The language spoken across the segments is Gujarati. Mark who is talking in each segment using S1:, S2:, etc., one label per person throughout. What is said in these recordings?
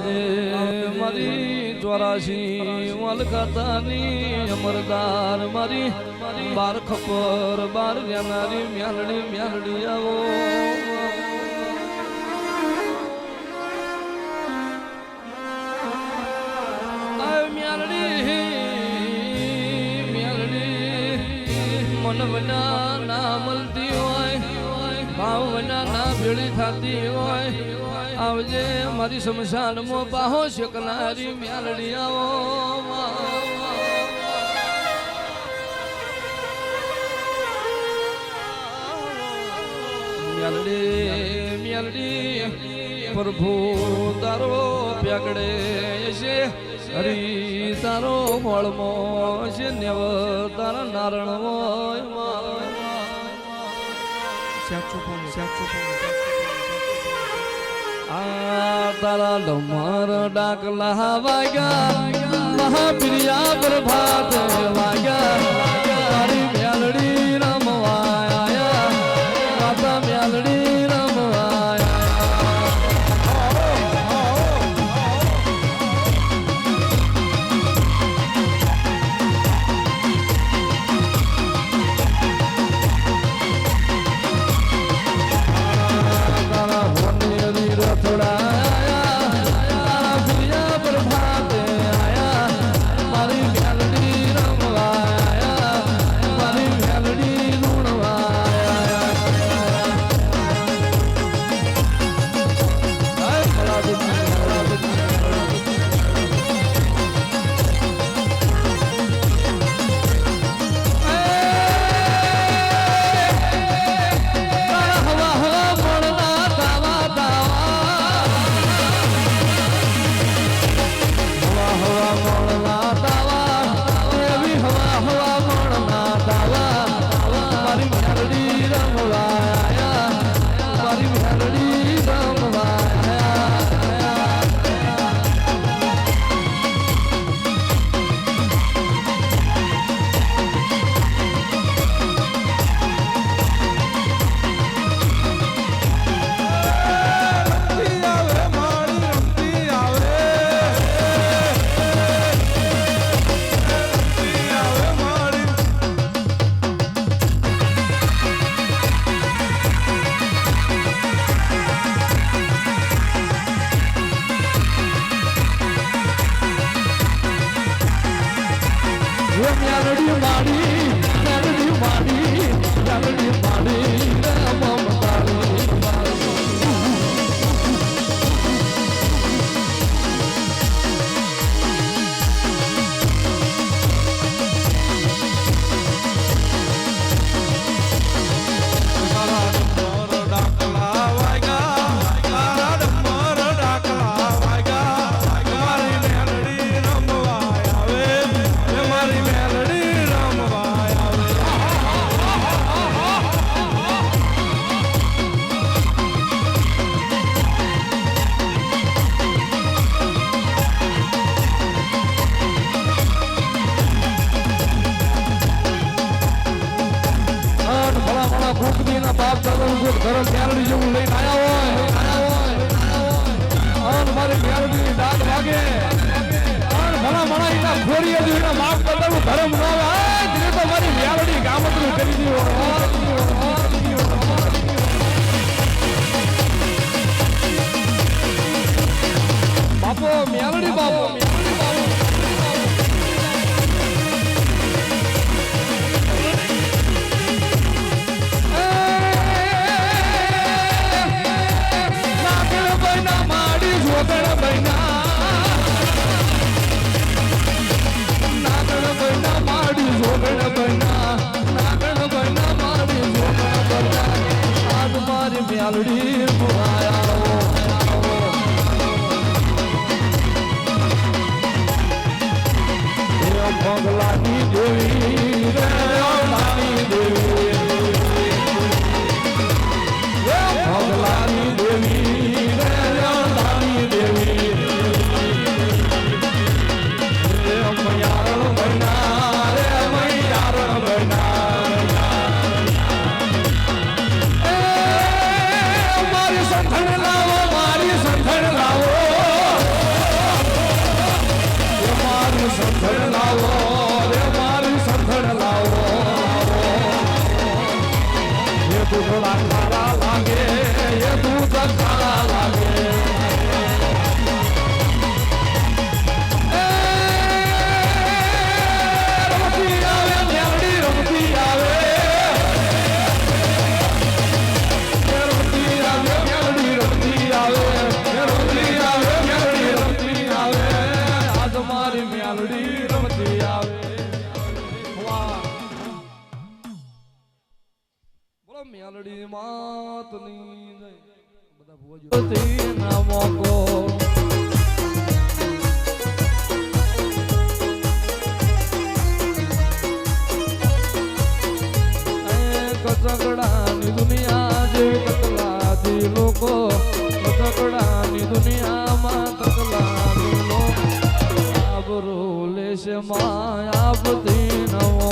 S1: આવજે મારી દ્વારાશી મલકતાની અમરદાર, મારી બાર ખપર, બાર જાનારી મ્યાલડી મ્યાલડી આવો. મન વિના ના મળતી હોય. ભાવ વના ના ભેળી થતી હોય, આવજે મારી સ્મશાનમાં પાહો શકનારી મ્યાલડી આવો મ્યાલડી મ્યાલડી, પ્રભુ તારો પ્યાગડે છે, હરી તારો મળમો છે, નેવ તારા નારણ હોય ચૂપ তারা তোমার ডাক লাহা বাগা মহাপ্রিয়া প্রভাত বাগা ベルギーを Tudo na cara, larguei
S2: રમતી આવે. બોલો
S1: મેલડી માતની બધા ભોજ ના મોકો માયા બધી નવો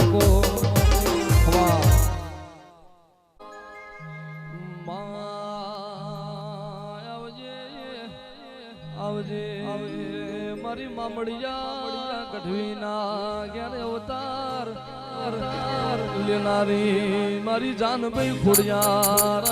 S1: આવજે મારી મામડિયા ગઢવીના અવતાર અવતાર લેનારી મારી જાન ભાઈ ખોડિયાર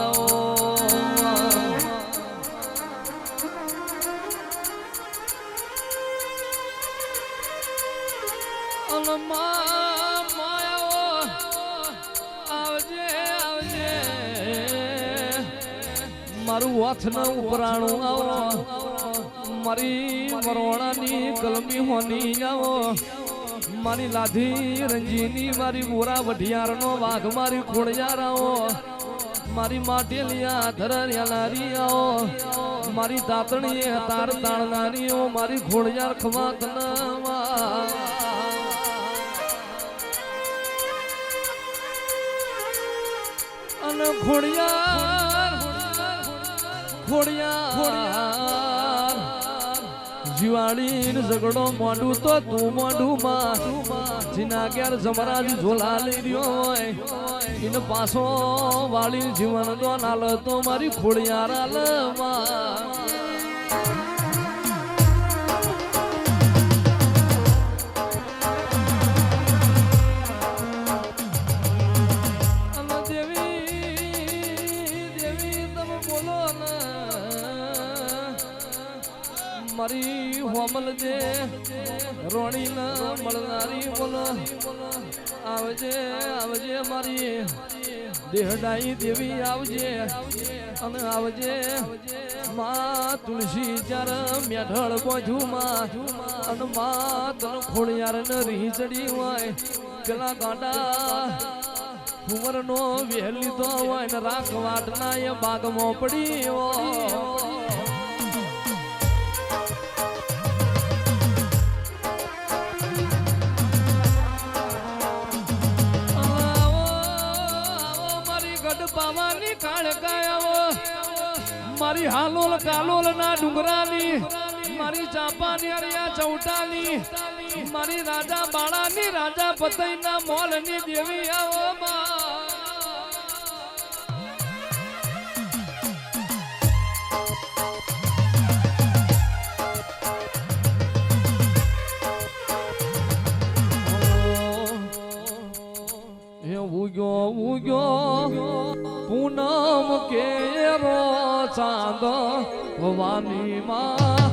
S1: મારું વાથના ઉપરાણું આવો. મારી મરવાણાની કલમી હોની આવો. મારી લાધી રંજીની, મારી મોરા વઢિયારનો વાઘ, મારી ખોડિયાર આવો. મારી માટેલિયા ધરરિયા નારી આવો. મારી દાતણીએ તાર તાળનારીઓ મારી ખોડિયાર અને ખોડિયાર ખોડિયાર જીવાડી ઝઘડો મોઢું તો તું મોઢું માં જીના ક્યાર જમરાજ ઝોલા લઈ રહ્યો હોય. એને પાછો વાળી જીવન તો નાલ તો મારી ખોડિયાર આલમાં મારી હોમલ જે રોણી મળનારી બોલો આવજે આવજે મારી દેહડાઈ દેવી, આવજે અને આવજે માં તુલસી ચાર મેઢળ બોજુ માં અને માં તન ખોળિયાર ને રીંચડી હોય. પેલા ગાંડા ઉમર નો વહેલી તો હોય ને રાખ વાટના એ બાગમાં પડી મારી ગઢ પાવાની મારી હાલોલ કાલોલ ના ડુંગરાની, મારી જાપાની અરિયા ચૌટાની, મારી રાજા બાળાની રાજા પતઈ ના મોલની દેવી આવો માં. ઉગ્યો ઉગ્યો. પૂનમ કેરો ચાંદ ભવાની માં.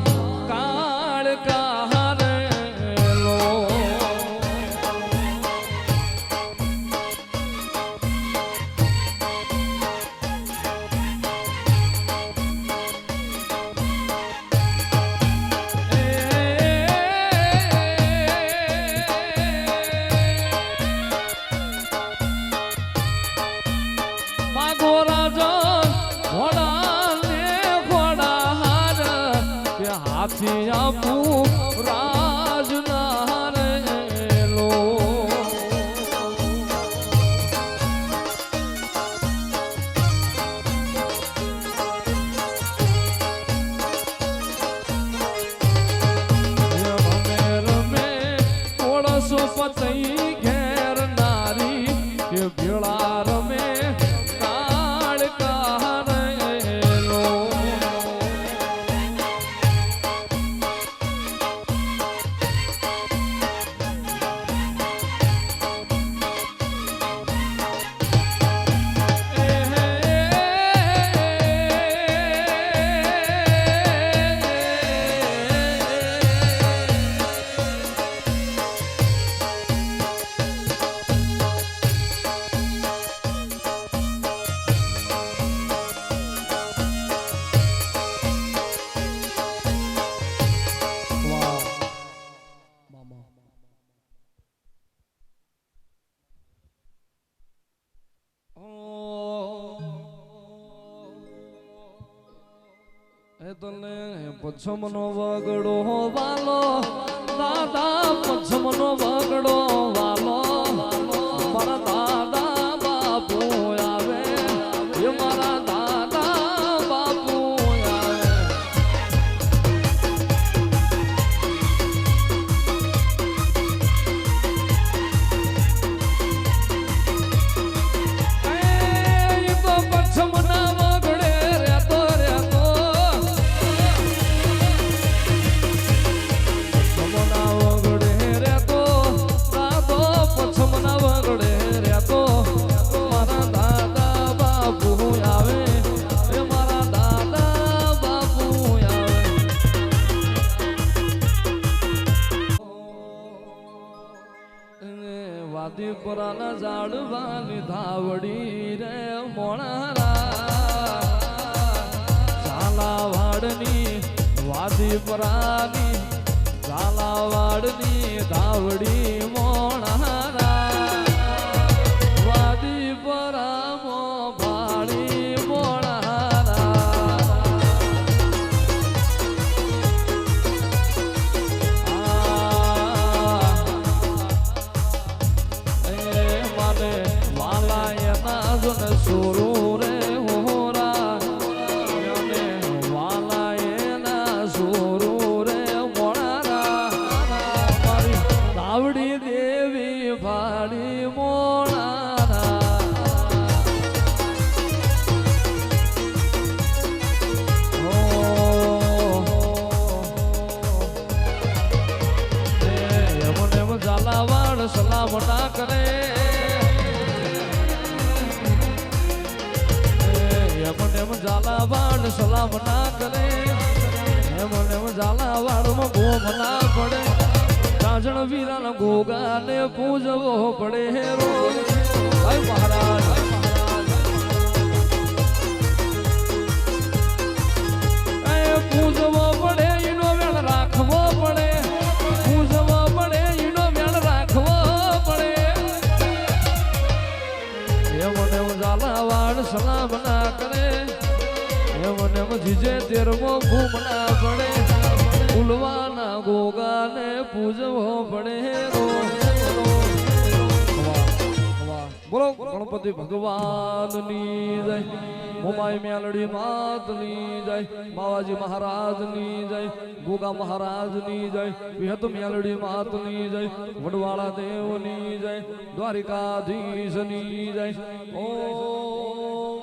S1: હાથી આપું તને પછમનો વગડો વાલો. દાદા પછમનો વગડો વાલો. મારા પરાના ઝાડવાની ધાવડી રે મોણારા ઝાલાવાડની વાદી પરાની ઝાલાવાડની ધાવડી મોણારા સલામ ના કરે એમને એમ ઝાલાવાડ સલામ ના કરે. એમને એમ ઝાલાવાડમાં ગોમ ના પડે. કાજણ વીરાના ગોગાને પૂજવો પડે ભાઈ મહારાજ જીજે તેરમો ઘૂમના પડે ફૂલવાના ગોગાને પૂજવો પડે બોલો, ગણપતિ ભગવાનની જય. મોમાઈ મેલડી માતની જય. બાવાજી મહારાજની જય. ગોગા મહારાજની જય. વિહત મેલડી માતની જય. વડવાળા દેવની જય. દ્વારિકાધીશની જય. ઓમ